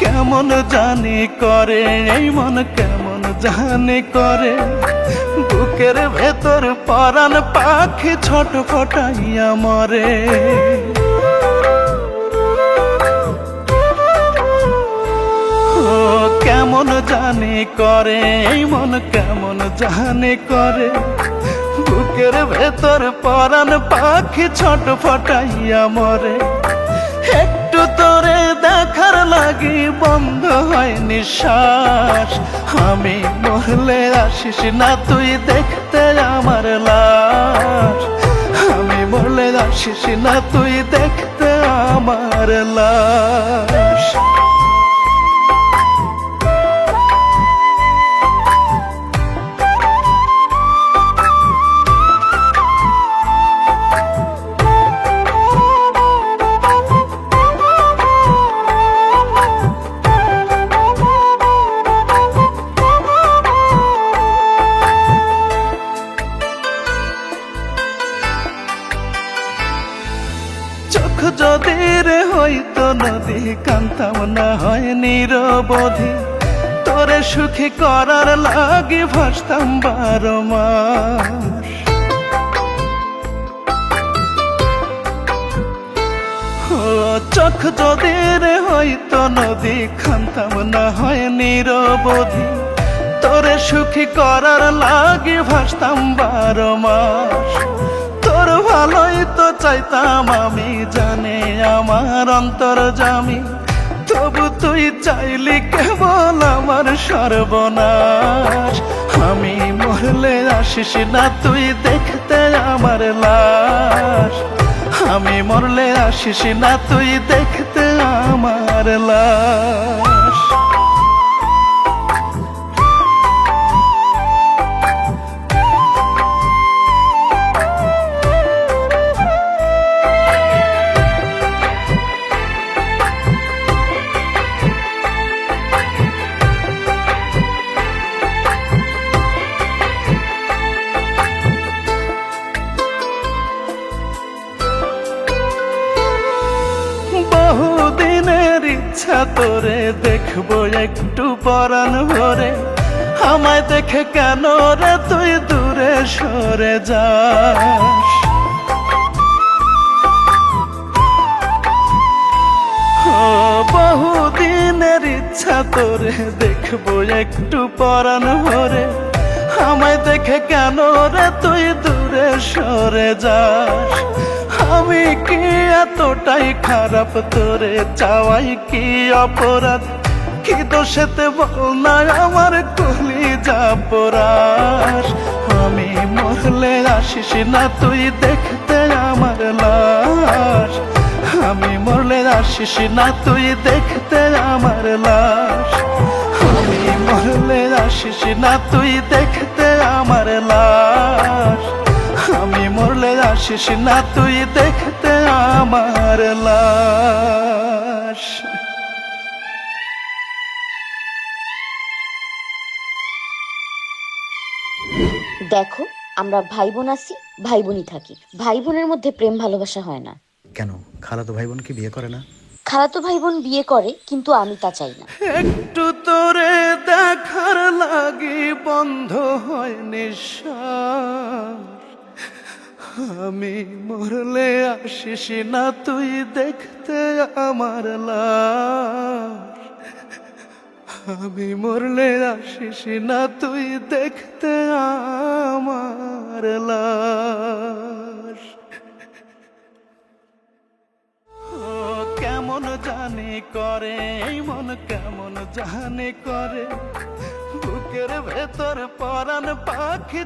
কেমন জানি করে, এই মন কেমন জানি করে। বুকের ভেতর পরাণ পাখি ছোট ফটাইয়া মরে। কেমন জানি করে, এই মন কেমন জানি করে। বুকের ভেতর পরাণ পাখি ছোট ফটাইয়া মরে। একটু তোরে লাগি, বন্ধ হয় নিঃশ্বাস। আমি মরলে আসিস না, তুই দেখতে আমার লাশ। আমি মরলে আসিস না, তুই দেখতে আমার লাশ। নদী কান্তাম না হয় নিরবধি। তোরে সুখী করার লাগি ভাসতাম বারো মাস। চোখ রে হইতো নদী কান্তাম না হয় নিরবধি। তোরে সুখী করার লাগে ভাসতাম বারো মাস। চাইতাম আমি জানে আমার অন্তর জামি। তবু তুই চাইলি কেবল আমার সর্বনাশ। আমি মরলে আসিস না, তুই দেখতে আমার লাশ। আমি মরলে আসিস না, তুই দেখতে আমার লাশ। ইচ্ছা তোরে দেখব একটু পরাণ ভরে। আমায় দেখে কেন রে তুই দূরে সরে যাস? বহুদিনের ইচ্ছা তোরে দেখব একটু পরাণ ভরে। আমায় দেখে কেন রে তুই দূরে সরে যাস? আমি কি এতটাই খারাপ, তোরে চাওয়াই কি অপরাধ? কি দোষেতে বল না, আমার কলি যা পরাস আমি মরলে আসিস না, তুই দেখতে আমার লাশ। আমি মরলে আসিস না, তুই দেখতে আমার লাশ। আমি মরলে আসিস না, তুই দেখতে আমার লাশ। আসিস না তুই দেখতে আমার লাশ। দেখো আমরা ভাই বোন আছি ভাই বোনই থাকি। ভাই বোনের মধ্যে প্রেম ভালোবাসা হয় না। কেন? খালাতো ভাই বোন কি বিয়ে করে না? খালাতো ভাই বোন বিয়ে করে কিন্তু আমি তা চাই না। একটু তোরে দেখার লাগি বন্ধ হয় নিঃশ্বাস আমি মরলে আসিস না তুই দেখতে আমার আমি মরলে আসিস না তুই দেখতে আমার ও কেমন জানি করে মন কেমন জানি করে। বুকের ভেতর পরাণ পাখি